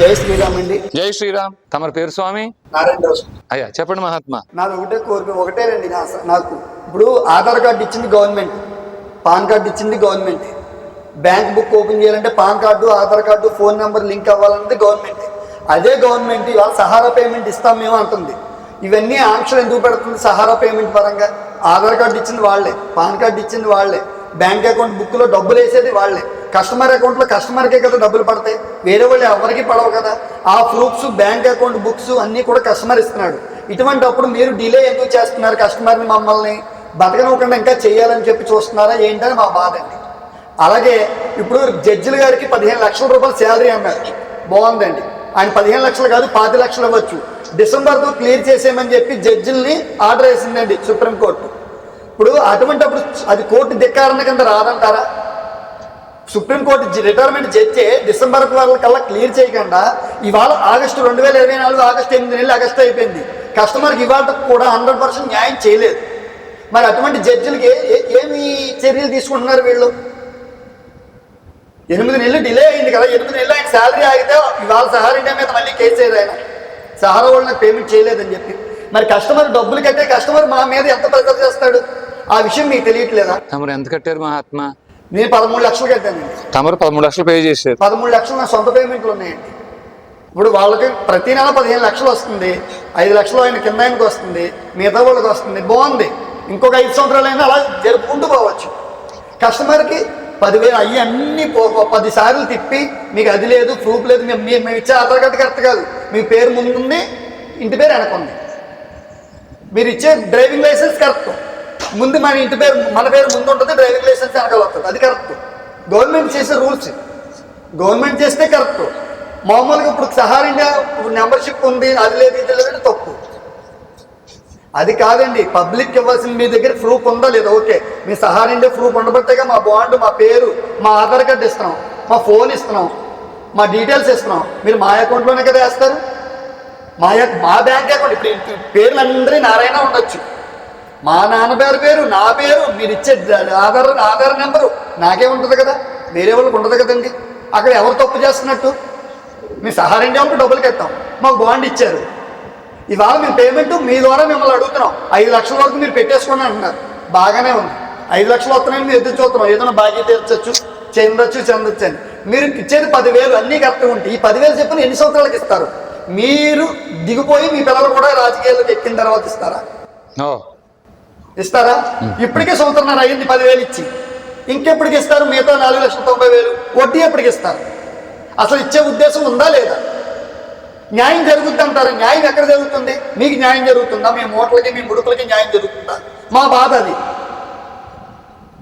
జై శ్రీరామ్ అండి. జై శ్రీరామ్. తమరి పేరు స్వామి? అయ్యా చెప్పండి మహాత్మా. నాది ఒకటే కోరిక ఒకటేనండి నాకు. ఇప్పుడు ఆధార్ కార్డు ఇచ్చింది గవర్నమెంట్. పాన్ కార్డు ఇచ్చింది గవర్నమెంట్. బ్యాంక్ బుక్ ఓపెన్ చేయాలంటే PAN card Aadhaar card phone number link అవ్వాలన్నది government. అదే గవర్నమెంట్ ఇవాళ సహారా పేమెంట్ ఇస్తాం మేము అంటుంది. ఇవన్నీ ఆంక్షలు ఎందుకు పెడుతుంది సహారా పేమెంట్ పరంగా? ఆధార్ కార్డు ఇచ్చింది వాళ్ళే పాన్ కార్డు ఇచ్చింది వాళ్ళే. బ్యాంక్ అకౌంట్ బుక్లో డబ్బులు వేసేది వాళ్ళే. కస్టమర్ అకౌంట్లో కస్టమర్కే కదా డబ్బులు పడతాయి. వేరే వాళ్ళు ఎవరికి పడవు కదా. ఆ ప్రూఫ్స్ బ్యాంక్ అకౌంట్ బుక్స్ అన్నీ కూడా కస్టమర్ ఇస్తున్నాడు. ఇటువంటి అప్పుడు మీరు డిలే ఎందుకు చేస్తున్నారు కస్టమర్ని మమ్మల్ని? బతకనివ్వకుండా ఇంకా చేయాలని చెప్పి చూస్తున్నారా? ఏంటని మా బాధ అండి. అలాగే ఇప్పుడు జడ్జిల గారికి పదిహేను లక్షల రూపాయలు శాలరీ అన్నారు. బాగుందండి. ఆయన పదిహేను లక్షలు కాదు పాతి లక్షలు ఇవ్వచ్చు డిసెంబర్తో క్లియర్ చేసేయమని చెప్పి జడ్జిల్ని ఆర్డర్ వేసిందండి సుప్రీంకోర్టు. ఇప్పుడు అటువంటి అప్పుడు అది కోర్టు ధిక్కారణ కింద రాదంటారా? Supreme court retirement judge December కల్లా క్లియర్ చేయకుండా ఇవాళ ఆగస్టు రెండు వేల ఇరవై నాలుగు ఆగస్టు ఎనిమిది నెలలు ఆగస్టు అయిపోయింది. కస్టమర్కి ఇవాళ కూడా హండ్రెడ్ పర్సెంట్ న్యాయం చేయలేదు. మరి అటువంటి జడ్జిలకి ఏమి చర్యలు తీసుకుంటున్నారు వీళ్ళు? ఎనిమిది నెలలు డిలే అయింది కదా. ఎనిమిది నెలలు ఆయన శాలరీ ఆగితే ఇవాళ సహారా ఇండియా మీద మళ్ళీ కేసు అయ్యేది ఆయన. సహారా వాళ్ళు నాకు పేమెంట్ చేయలేదని చెప్పి. మరి కస్టమర్ డబ్బులు కట్టే కస్టమర్ మా మీద ఎంత ప్రెజర్ చేస్తాడు? ఆ విషయం మీకు తెలియట్లేదా? తమరు ఎంత కట్టారు మహాత్మా? నేను పదమూడు లక్షలు కట్టానండి తమరు పదమూడు లక్షలు పే చేశారు. పదమూడు లక్షలు నా సొంత పేమెంట్లు ఉన్నాయండి ఇప్పుడు వాళ్ళకి ప్రతి నెల పదిహేను లక్షలు వస్తుంది. ఐదు లక్షలు ఆయన కింద ఆయనకి వస్తుంది. మిగతా వాళ్ళకి వస్తుంది. బాగుంది. ఇంకొక ఐదు సంవత్సరాలు అయినా అలా జరుపుకుంటూ పోవచ్చు. కస్టమర్కి పదివేలు అయ్యి అన్ని పది సార్లు తిప్పి మీకు అది లేదు ప్రూఫ్ లేదు మేము మీ- మేము ఇచ్చే ఆధార్ కార్డు కరెక్ట్ కాదు. మీ పేరు ముందుంది ఇంటి పేరు వెనకుంది. మీరు ఇచ్చే డ్రైవింగ్ లైసెన్స్ కరెక్ట్. ముందు మన ఇంటి పేరు మన పేరు ముందు ఉంటుంది డ్రైవింగ్ లైసెన్స్ వెనకాల వస్తుంది. అది కరెక్ట్. గవర్నమెంట్ చేసే రూల్స్. గవర్నమెంట్ చేస్తే కరెక్ట్. మామూలుగా ఇప్పుడు సహారా ఇండియా మెంబర్షిప్ ఉంది అది లేదు ఇది లేదు తప్పు. అది కాదండి పబ్లిక్ ఇవ్వాల్సిన మీ దగ్గర ప్రూఫ్ ఉందా లేదా? ఓకే మీ సహారా ఇండియా ప్రూఫ్ ఉండబట్టేగా మా బాండ్ మా పేరు మా ఆధార్ కార్డు ఇస్తున్నాం మా ఫోన్ ఇస్తున్నాం మా డీటెయిల్స్ ఇస్తున్నాం. మీరు మా అకౌంట్లోనే కదా వేస్తారు? మా యొక్క మా బ్యాంక్ అకౌంట్ ఇప్పుడు పేర్లు అందరి నారాయణ ఉండొచ్చు. మా నాన్న పేరు పేరు నా పేరు మీరు ఇచ్చే ఆధార్ ఆధార్ నెంబరు నాకే ఉంటుంది కదా. వేరే వాళ్ళకి ఉండదు కదండి. అక్కడ ఎవరు తప్పు చేస్తున్నట్టు? మీ సహారండి ఇండియా వాళ్ళకి డబ్బులు ఎత్తాం మాకు బాండ్ ఇచ్చారు. ఇవాళ మేము పేమెంట్ మీ ద్వారా మిమ్మల్ని అడుగుతున్నాం. ఐదు లక్షల వరకు మీరు పెట్టేసుకోండి అంటున్నారు. బాగానే ఉంది. ఐదు లక్షలు వస్తున్నాయని మేము ఎదురు చూస్తున్నాం. ఏదైనా బాకీ తీర్చొచ్చు చెందొచ్చు చెందొచ్చు అని. మీరు ఇచ్చేది పదివేలు అన్నీ కరెక్ట్గా ఉంటాయి. ఈ పదివేలు చెప్పిన ఎన్ని సంవత్సరాలకు ఇస్తారు? మీరు దిగిపోయి మీ పిల్లలు కూడా రాజకీయాల్లోకి ఎక్కిన తర్వాత ఇస్తారా? ఇస్తారా? ఇప్పటికే సంవత్సరం అయ్యింది పదివేలు ఇచ్చి. ఇంకెప్పటికి ఇస్తారు? మిగతా నాలుగు లక్షల తొంభై వేలు. వడ్డీ ఎప్పటికి ఇస్తారు? అసలు ఇచ్చే ఉద్దేశం ఉందా లేదా? న్యాయం జరుగుద్ది అంటారు? న్యాయం ఎక్కడ జరుగుతుంది? మీకు న్యాయం జరుగుతుందా? మీ మూటలకి మీ ముడుకులకి న్యాయం జరుగుతుందా? మా బాధ అది.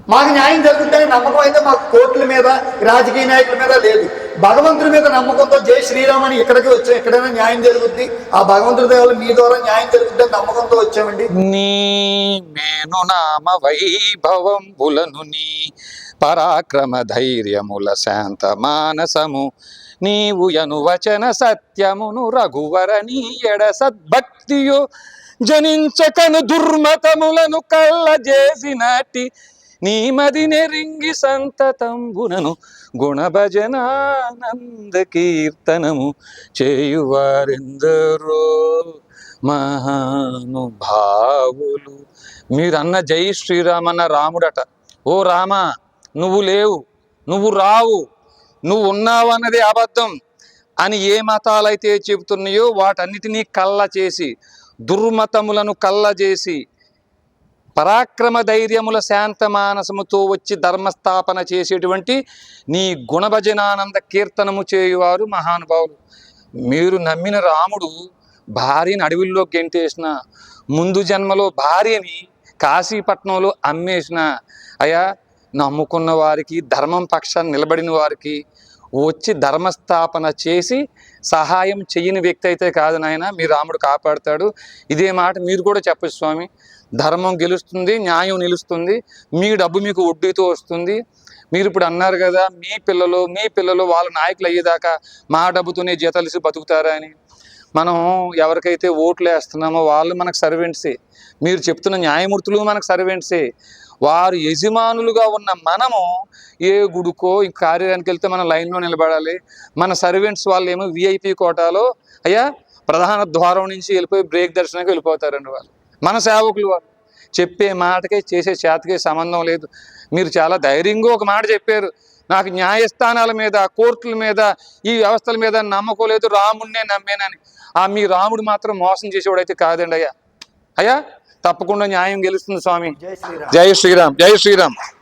మాకు న్యాయం జరుగుతుందని నమ్మకం అయితే మాకు కోర్టుల మీద రాజకీయ నాయకుల మీద లేదు. భగవంతుడి మీద నమ్మకంతో జై శ్రీరామ్ అని ఇక్కడికి వచ్చాం ఎక్కడైనా న్యాయం జరుగుద్ది? ఆ భగవంతుడి దేవాలు మీ ద్వారా న్యాయం జరుగుద్దని నమ్మకంతో వచ్చామండి. నీ మేను నామ వైభవం బులను నీ పరాక్రమ ధైర్యముల శాంత మానసము. నీవు యను వచన సత్యమును రఘువరణీ ఎడ సద్భక్తియు జనించకను దుర్మతములను కళ్ళ చేసినట్టి నీ మది నెరింగి సంతతంబునను గుణభజనానంద కీర్తనము చేయువారెందరో మహానుభావులు. మీరన్న జై శ్రీరామన్న రాముడట. ఓ రామ నువ్వు లేవు నువ్వు రావు నువ్వు ఉన్నావు అన్నది అబద్ధం అని ఏ మతాలైతే చెబుతున్నాయో వాటన్నిటినీ కళ్ళ చేసి దుర్మతములను కళ్ళ చేసి పరాక్రమ ధైర్యముల శాంత మానసముతో వచ్చి ధర్మస్థాపన చేసేటువంటి నీ గుణభజనానంద కీర్తనము చేయువారు మహానుభావులు. మీరు నమ్మిన రాముడు భార్యని అడవిల్లో గెంటేసిన ముందు జన్మలో భార్యని కాశీపట్నంలో అమ్మేసిన అయా నమ్ముకున్న వారికి ధర్మం పక్షాన్ని నిలబడిన వారికి వచ్చి ధర్మస్థాపన చేసి సహాయం చెయ్యని వ్యక్తి అయితే కాదు నాయన మీ రాముడు కాపాడుతాడు. ఇదే మాట మీరు కూడా చెప్పచ్చు స్వామి. ధర్మం గెలుస్తుంది న్యాయం నిలుస్తుంది మీ డబ్బు మీకు వడ్డీతో వస్తుంది. మీరు ఇప్పుడు అన్నారు కదా మీ పిల్లలు మీ పిల్లలు వాళ్ళ నాయకులు అయ్యేదాకా మా డబ్బుతోనే జీతాలిసి బతుకుతారా అని. మనం ఎవరికైతే ఓట్లు వేస్తున్నామో వాళ్ళు మనకు సర్వెంట్సే. మీరు చెప్తున్న న్యాయమూర్తులు మనకు సర్వెంట్సే. వారు యజమానులుగా ఉన్న మనము ఏ గుడికో ఈ కార్యానికి వెళ్తే మనం లైన్లో నిలబడాలి. మన సర్వెంట్స్ వాళ్ళు ఏమో విఐపి కోటాలో అయ్యా ప్రధాన ద్వారం నుంచి వెళ్ళిపోయి బ్రేక్ దర్శనంకి వెళ్ళిపోతారండి వాళ్ళు. మన సేవకులు వాళ్ళు. చెప్పే మాటకే చేసే చేతకే సంబంధం లేదు. మీరు చాలా ధైర్యంగా ఒక మాట చెప్పారు. నాకు న్యాయస్థానాల మీద కోర్టుల మీద ఈ వ్యవస్థల మీద నమ్మకం లేదు. రాముడినే నమ్మేనని. ఆ మీ రాముడు మాత్రం మోసం చేసేవాడైతే కాదండి అయ్యా. అయ్యా తప్పకుండా న్యాయం గెలుస్తుంది స్వామి. జై శ్రీరామ్. జై శ్రీరామ్. జై శ్రీరామ్.